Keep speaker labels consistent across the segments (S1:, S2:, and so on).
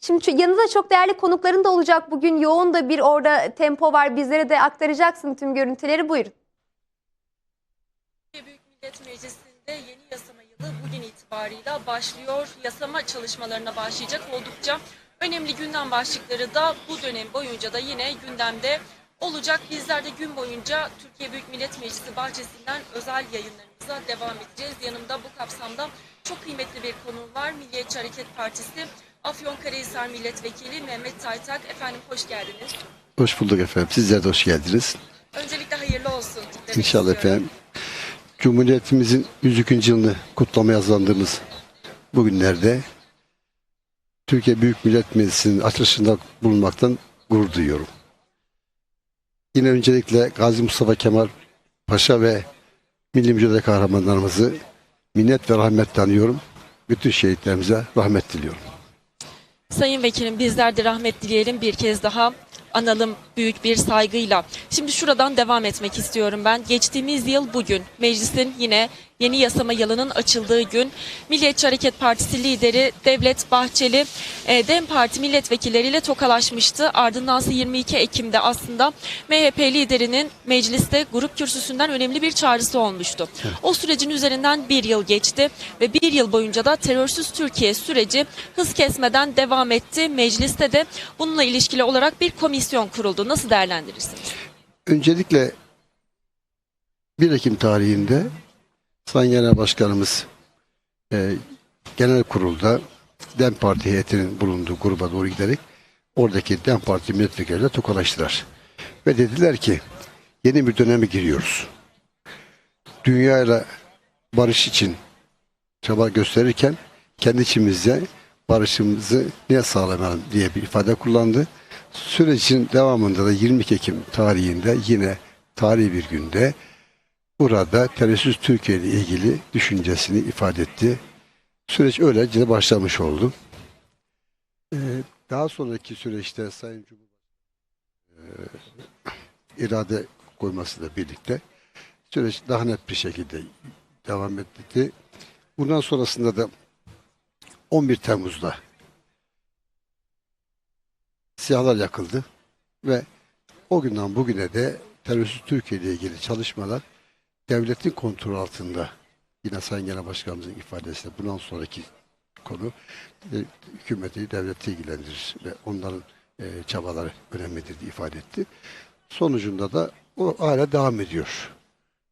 S1: Şimdi yanında çok değerli konukların da olacak bugün. Yoğun da bir orada tempo var. Bizlere de aktaracaksın tüm görüntüleri. Buyurun.
S2: Büyük Millet Meclisi'nde yeni yasama yılı bugün itibarıyla başlıyor. Yasama çalışmalarına başlayacak oldukça önemli gündem başlıkları da bu dönem boyunca da yine gündemde olacak. Bizler de gün boyunca Türkiye Büyük Millet Meclisi bahçesinden özel yayınlarımıza devam edeceğiz. Yanımda bu kapsamda çok kıymetli bir konuğum var. Milliyetçi Hareket Partisi Afyonkarahisar Milletvekili Mehmet Taytak. Efendim hoş geldiniz.
S3: Hoş bulduk efendim. Sizler de hoş geldiniz.
S2: Öncelikle hayırlı olsun. demek
S3: İnşallah
S2: istiyorum.
S3: efendim. Cumhuriyetimizin 102. yılını kutlamaya hazırlandığımız bugünlerde Türkiye Büyük Millet Meclisi'nin açılışında bulunmaktan gurur duyuyorum. Yine öncelikle Gazi Mustafa Kemal Paşa ve Milli Mücadele kahramanlarımızı minnet ve rahmetle anıyorum. Bütün şehitlerimize rahmet diliyorum.
S2: Sayın Vekilim bizler de rahmet dileyelim bir kez daha analım büyük bir saygıyla. Şimdi şuradan devam etmek istiyorum ben. Geçtiğimiz yıl bugün meclisin yine yeni yasama yılının açıldığı gün Milliyetçi Hareket Partisi lideri Devlet Bahçeli e, DEM Parti milletvekilleriyle tokalaşmıştı. Ardından ise 22 Ekim'de aslında MHP liderinin mecliste grup kürsüsünden önemli bir çağrısı olmuştu. O sürecin üzerinden bir yıl geçti ve bir yıl boyunca da terörsüz Türkiye süreci hız kesmeden devam etti. Mecliste de bununla ilişkili olarak bir komisyon kuruldu. Nasıl değerlendirirsiniz?
S3: Öncelikle 1 Ekim tarihinde Sayın Genel Başkanımız e, genel kurulda DEM Parti heyetinin bulunduğu gruba doğru giderek oradaki DEM Parti milletvekilleriyle tokalaştılar. Ve dediler ki yeni bir döneme giriyoruz. Dünyayla barış için çaba gösterirken kendi içimizde barışımızı niye sağlamayalım diye bir ifade kullandı. Sürecin devamında da 22 Ekim tarihinde yine tarihi bir günde burada terörsüz Türkiye ile ilgili düşüncesini ifade etti. Süreç öylece başlamış oldu. Ee, daha sonraki süreçte Sayın Cumhurbaşkanı e, irade koymasıyla birlikte süreç daha net bir şekilde devam etti. Bundan sonrasında da 11 Temmuz'da siyahlar yakıldı ve o günden bugüne de terörsüz Türkiye ile ilgili çalışmalar devletin kontrol altında. Yine Sayın Genel Başkanımızın ifadesiyle bundan sonraki konu e, hükümeti, devleti ilgilendirir ve onların e, çabaları önemlidir diye ifade etti. Sonucunda da o hala devam ediyor.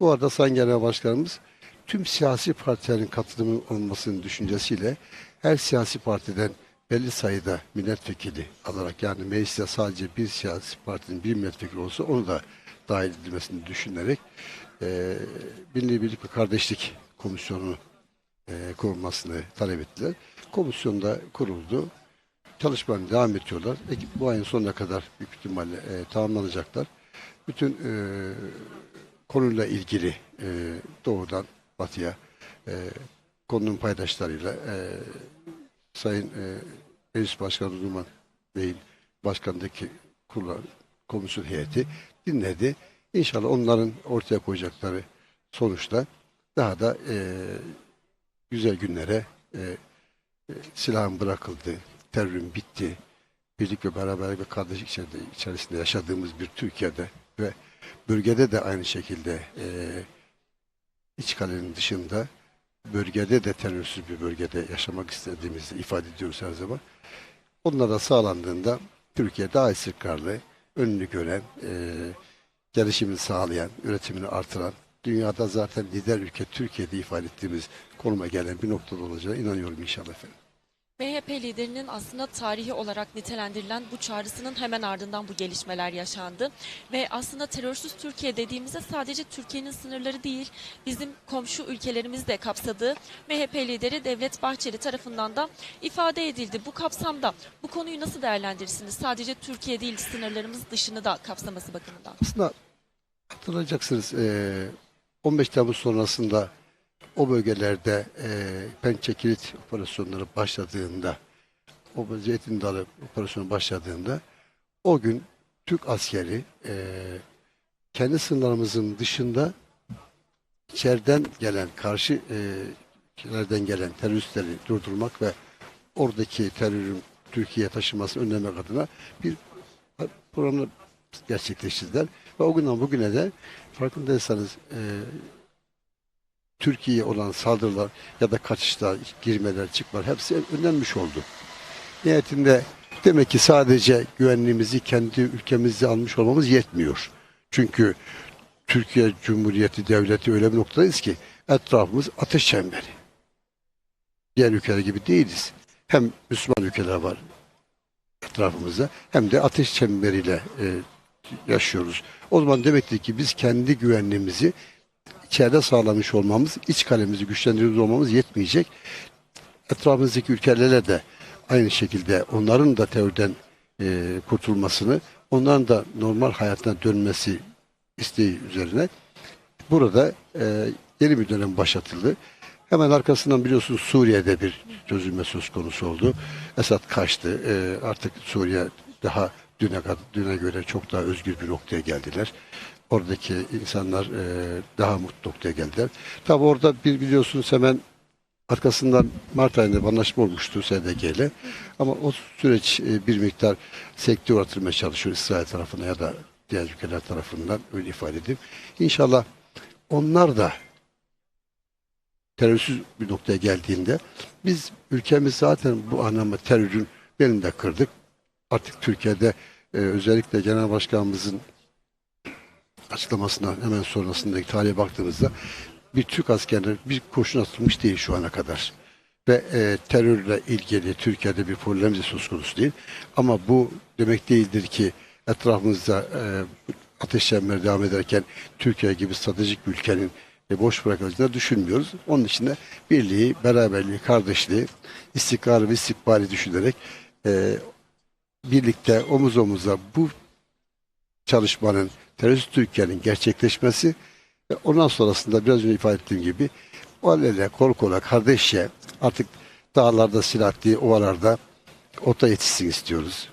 S3: Bu arada Sayın Genel Başkanımız tüm siyasi partilerin katılımı olmasının düşüncesiyle her siyasi partiden belli sayıda milletvekili alarak yani mecliste sadece bir siyasi partinin bir milletvekili olsa onu da dahil edilmesini düşünerek e, Milli Birlik ve Kardeşlik Komisyonu e, kurulmasını talep ettiler. Komisyon da kuruldu. Çalışmalarına devam ediyorlar. Ekip bu ayın sonuna kadar büyük ihtimalle e, tamamlanacaklar. Bütün e, konuyla ilgili e, doğudan batıya e, konunun paydaşlarıyla e, Sayın e, Meclis Başkanı Numan Bey'in başkandaki kurula, komisyon heyeti dinledi. İnşallah onların ortaya koyacakları sonuçta daha da e, güzel günlere e, e, silahın bırakıldı, terörün bitti, birlik ve beraberlik ve kardeşlik içerisinde, içerisinde yaşadığımız bir Türkiye'de ve bölgede de aynı şekilde e, iç kalenin dışında bölgede de terörsüz bir bölgede yaşamak istediğimizi ifade ediyoruz her zaman. Onlar da sağlandığında Türkiye daha istikrarlı, önünü gören, e, gelişimini sağlayan, üretimini artıran, dünyada zaten lider ülke Türkiye'de ifade ettiğimiz konuma gelen bir noktada olacağına inanıyorum inşallah efendim.
S2: MHP liderinin aslında tarihi olarak nitelendirilen bu çağrısının hemen ardından bu gelişmeler yaşandı. Ve aslında terörsüz Türkiye dediğimizde sadece Türkiye'nin sınırları değil, bizim komşu ülkelerimiz de kapsadığı MHP lideri Devlet Bahçeli tarafından da ifade edildi. Bu kapsamda bu konuyu nasıl değerlendirirsiniz? Sadece Türkiye değil, sınırlarımız dışını da kapsaması bakımından.
S3: Aslında hatırlayacaksınız e, 15 Temmuz sonrasında o bölgelerde e, pençe operasyonları başladığında o Zeytin Dalı operasyonu başladığında o gün Türk askeri e, kendi sınırlarımızın dışında içeriden gelen karşı e, gelen teröristleri durdurmak ve oradaki terörün Türkiye'ye taşınmasını önlemek adına bir programı gerçekleştirdiler. Ve o günden bugüne de farkındaysanız e, Türkiye'ye olan saldırılar ya da kaçışlar, girmeler, çıkmalar hepsi önlenmiş oldu. Nihayetinde demek ki sadece güvenliğimizi kendi ülkemizde almış olmamız yetmiyor. Çünkü Türkiye Cumhuriyeti Devleti öyle bir noktadayız ki etrafımız ateş çemberi. Diğer ülkeler gibi değiliz. Hem Müslüman ülkeler var etrafımızda hem de ateş çemberiyle e, yaşıyoruz. O zaman demektir ki biz kendi güvenliğimizi içeride sağlamış olmamız, iç kalemizi güçlendiriyor olmamız yetmeyecek. Etrafımızdaki ülkelerle de aynı şekilde onların da terörden e, kurtulmasını, onların da normal hayatına dönmesi isteği üzerine burada e, yeni bir dönem başlatıldı. Hemen arkasından biliyorsunuz Suriye'de bir çözülme söz konusu oldu. Esad kaçtı. E, artık Suriye daha düne, düne göre çok daha özgür bir noktaya geldiler. Oradaki insanlar e, daha mutlu noktaya geldiler. Tabi orada bir biliyorsunuz hemen arkasından Mart ayında anlaşma olmuştu SDG ile. Ama o süreç e, bir miktar sektör artırmaya çalışıyor İsrail tarafına ya da diğer ülkeler tarafından öyle ifade edeyim. İnşallah onlar da terörsüz bir noktaya geldiğinde biz ülkemiz zaten bu anlamda terörün belini de kırdık. Artık Türkiye'de e, özellikle Genel Başkanımızın açıklamasına hemen sonrasındaki tarihe baktığımızda bir Türk askerine bir kurşun atılmış değil şu ana kadar. Ve e, terörle ilgili Türkiye'de bir problem söz konusu değil. Ama bu demek değildir ki etrafımızda e, ateş çemberi devam ederken Türkiye gibi stratejik bir ülkenin e, boş bırakılacağını düşünmüyoruz. Onun için de birliği, beraberliği, kardeşliği, istikrarı ve istikbali düşünerek e, birlikte omuz omuza bu çalışmanın terörist Türkiye'nin gerçekleşmesi ve ondan sonrasında biraz önce ifade ettiğim gibi o el ele, kol kola, kardeşçe artık dağlarda, silah değil, ovalarda ota yetişsin istiyoruz.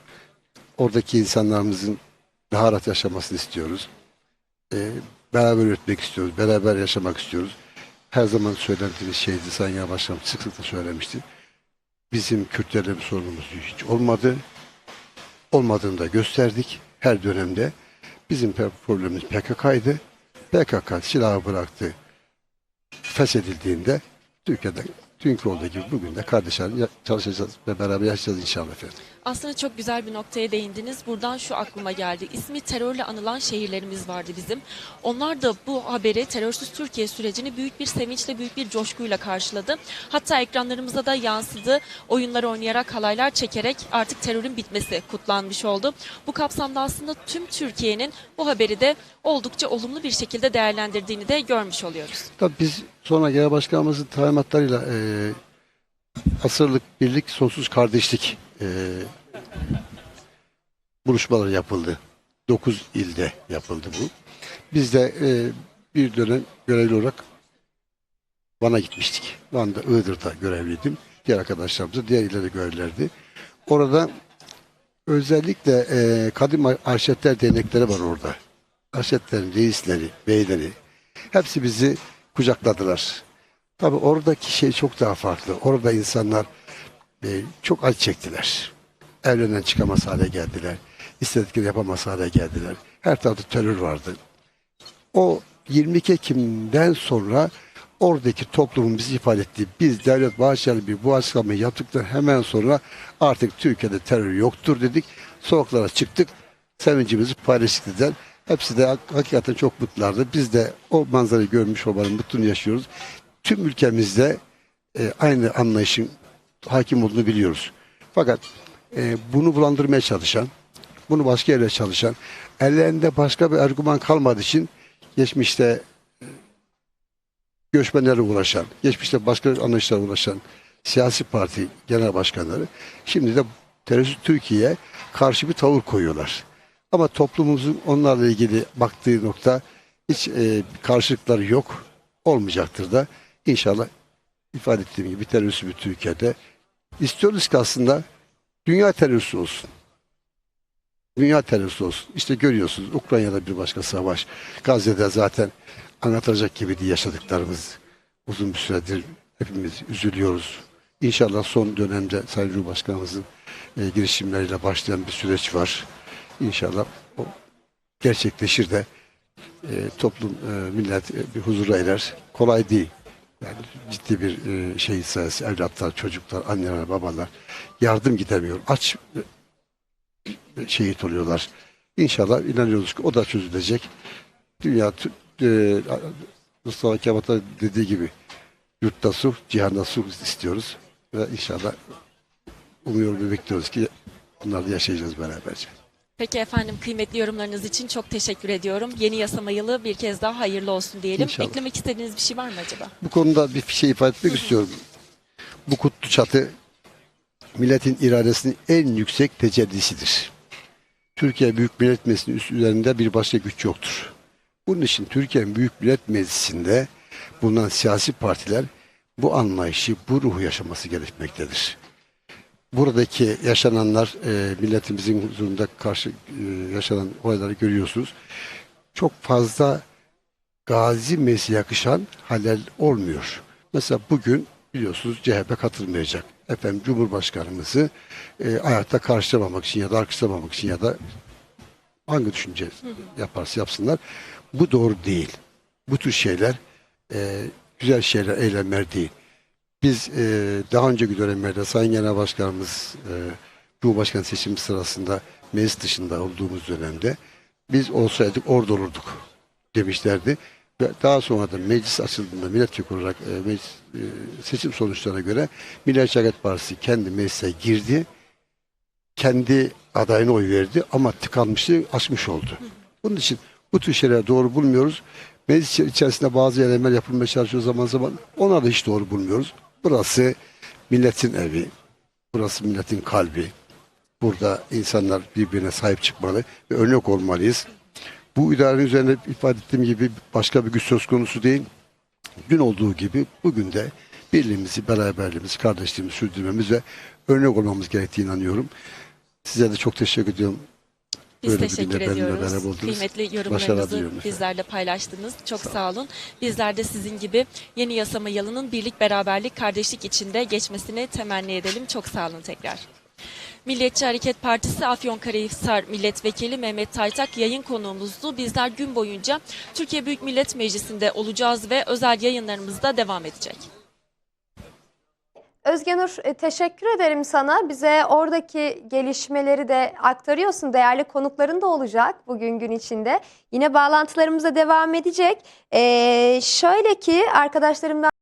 S3: Oradaki insanlarımızın daha rahat yaşamasını istiyoruz. Ee, beraber üretmek istiyoruz, beraber yaşamak istiyoruz. Her zaman söylediğiniz şeydi, Sayın Başkanım sık sık da söylemişti. Bizim Kürtlerle bir sorunumuz hiç olmadı. Olmadığını da gösterdik her dönemde. Bizim problemimiz PKK'ydı. PKK silahı bıraktı. Feshedildiğinde Türkiye'de dünkü olduğu gibi bugün de kardeşler çalışacağız ve beraber yaşayacağız inşallah efendim.
S2: Aslında çok güzel bir noktaya değindiniz. Buradan şu aklıma geldi. İsmi terörle anılan şehirlerimiz vardı bizim. Onlar da bu haberi terörsüz Türkiye sürecini büyük bir sevinçle, büyük bir coşkuyla karşıladı. Hatta ekranlarımıza da yansıdı. Oyunlar oynayarak, halaylar çekerek artık terörün bitmesi kutlanmış oldu. Bu kapsamda aslında tüm Türkiye'nin bu haberi de oldukça olumlu bir şekilde değerlendirdiğini de görmüş oluyoruz.
S3: Tabii biz sonra genel başkanımızın talimatlarıyla e, asırlık birlik, sonsuz kardeşlik e, buluşmaları yapıldı. 9 ilde yapıldı bu. Biz de e, bir dönem görevli olarak Van'a gitmiştik. Van'da, Iğdır'da görevliydim. Diğer arkadaşlarımız da diğer illerde görevlilerdi. Orada özellikle e, kadim arşivler dernekleri var orada. Arşivlerin reisleri, beyleri hepsi bizi kucakladılar. Tabii oradaki şey çok daha farklı. Orada insanlar e, çok acı çektiler. Evlerinden çıkamaz hale geldiler. İstedikleri yapamaz hale geldiler. Her tarafta terör vardı. O 22 Ekim'den sonra oradaki toplumun bizi ifade ettiği biz devlet bağışları bir bu açıklamayı yaptıktan hemen sonra artık Türkiye'de terör yoktur dedik. Sokaklara çıktık. Sevincimizi paylaştık dediler. Hepsi de hak- hakikaten çok mutlulardı. Biz de o manzarayı görmüş olmanın mutluluğunu yaşıyoruz. Tüm ülkemizde e, aynı anlayışın hakim olduğunu biliyoruz. Fakat e, bunu bulandırmaya çalışan, bunu başka yere çalışan, ellerinde başka bir argüman kalmadığı için geçmişte e, göçmenlere uğraşan, geçmişte başka anlayışlara uğraşan siyasi parti genel başkanları şimdi de terörist Türkiye'ye karşı bir tavır koyuyorlar. Ama toplumumuzun onlarla ilgili baktığı nokta hiç e, karşılıkları yok, olmayacaktır da. İnşallah ifade ettiğim gibi terörist bir Türkiye'de istiyoruz ki aslında dünya teröristi olsun. Dünya teröristi olsun. İşte görüyorsunuz Ukrayna'da bir başka savaş. Gazze'de zaten anlatacak gibi değil yaşadıklarımız. Uzun bir süredir hepimiz üzülüyoruz. İnşallah son dönemde Sayın Cumhurbaşkanımızın e, girişimleriyle başlayan bir süreç var. İnşallah o gerçekleşir de e, toplum, e, millet e, bir huzura erer. Kolay değil. Yani ciddi bir e, şey sayısı, evlatlar, çocuklar, anneler, babalar yardım gidemiyor. Aç e, şehit oluyorlar. İnşallah inanıyoruz ki o da çözülecek. Dünya e, Mustafa Kemal Atatürk dediği gibi yurtta sulh, cihanda sulh istiyoruz. Ve inşallah umuyorum ve bekliyoruz ki bunları da yaşayacağız beraberce.
S2: Peki efendim kıymetli yorumlarınız için çok teşekkür ediyorum. Yeni yasama yılı bir kez daha hayırlı olsun diyelim.
S3: İnşallah.
S2: Eklemek istediğiniz bir şey var mı acaba?
S3: Bu konuda bir şey ifade etmek istiyorum. Bu kutlu çatı milletin iradesinin en yüksek tecellisidir. Türkiye Büyük Millet Meclisi'nin üst üzerinde bir başka güç yoktur. Bunun için Türkiye Büyük Millet Meclisi'nde bulunan siyasi partiler bu anlayışı, bu ruhu yaşaması gerekmektedir. Buradaki yaşananlar, e, milletimizin huzurunda karşı e, yaşanan olayları görüyorsunuz. Çok fazla gazi mesleğe yakışan haller olmuyor. Mesela bugün biliyorsunuz CHP katılmayacak. Efendim Cumhurbaşkanımızı e, ayakta karşılamamak için ya da alkışlamamak için ya da hangi düşünce yaparsa yapsınlar. Bu doğru değil. Bu tür şeyler e, güzel şeyler, eylemler değil. Biz e, daha önceki dönemlerde Sayın Genel Başkanımız e, Cumhurbaşkanı seçimi sırasında meclis dışında olduğumuz dönemde biz olsaydık orada olurduk demişlerdi. Ve daha sonra da meclis açıldığında milletvekili olarak e, meclis, e, seçim sonuçlarına göre Milliyetçi Hareket Partisi kendi meclise girdi. Kendi adayına oy verdi ama tıkanmışlığı aşmış oldu. Bunun için bu tür şeyleri doğru bulmuyoruz. Meclis içerisinde bazı eylemler yapılmaya çalışıyor zaman zaman. Onları da hiç doğru bulmuyoruz. Burası milletin evi. Burası milletin kalbi. Burada insanlar birbirine sahip çıkmalı ve örnek olmalıyız. Bu idarenin üzerinde ifade ettiğim gibi başka bir güç söz konusu değil. Dün olduğu gibi bugün de birliğimizi, beraberliğimizi, kardeşliğimizi sürdürmemiz ve örnek olmamız gerektiğine inanıyorum. Size de çok teşekkür ediyorum.
S2: Biz
S3: Böyle
S2: teşekkür ediyoruz. Kıymetli yorumlarınızı bizlerle paylaştınız. Çok sağ olun. Bizler de sizin gibi yeni yasama yılının birlik, beraberlik, kardeşlik içinde geçmesini temenni edelim. Çok sağ olun tekrar. Milliyetçi Hareket Partisi Afyonkarahisar Milletvekili Mehmet Taytak yayın konuğumuzdu. Bizler gün boyunca Türkiye Büyük Millet Meclisi'nde olacağız ve özel yayınlarımız da devam edecek.
S1: Özgenur e, teşekkür ederim sana. Bize oradaki gelişmeleri de aktarıyorsun. Değerli konukların da olacak bugün gün içinde. Yine bağlantılarımıza devam edecek. Ee, şöyle ki arkadaşlarımdan